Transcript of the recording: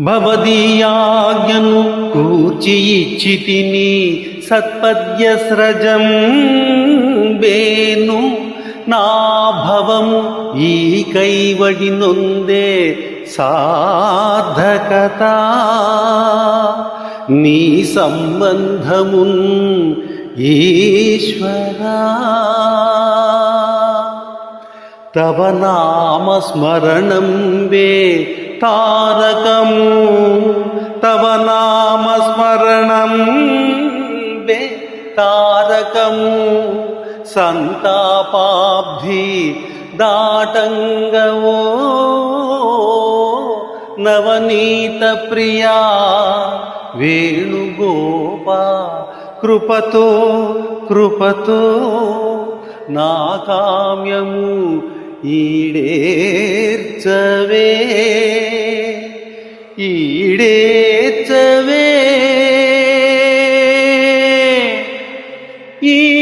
భవదీయాజ్ఞను కూర్చి ఇచ్చి తిని సత్పద్యస్రజం బేను నా భవము ఈ కైవడి నొందే సాధకత నీ సంబంధమున్ ఈశ్వరా తవ నామస్మరణం వే తారకము తవ నామస్మరణం వే తారకము. సంతాపాబ్ధి దాటంగవో నవనీత ప్రియా వేణుగోపా కృపతో కృపతో నా కామ్యము ஈடேற்றவே ஈடேற்றவே ஈ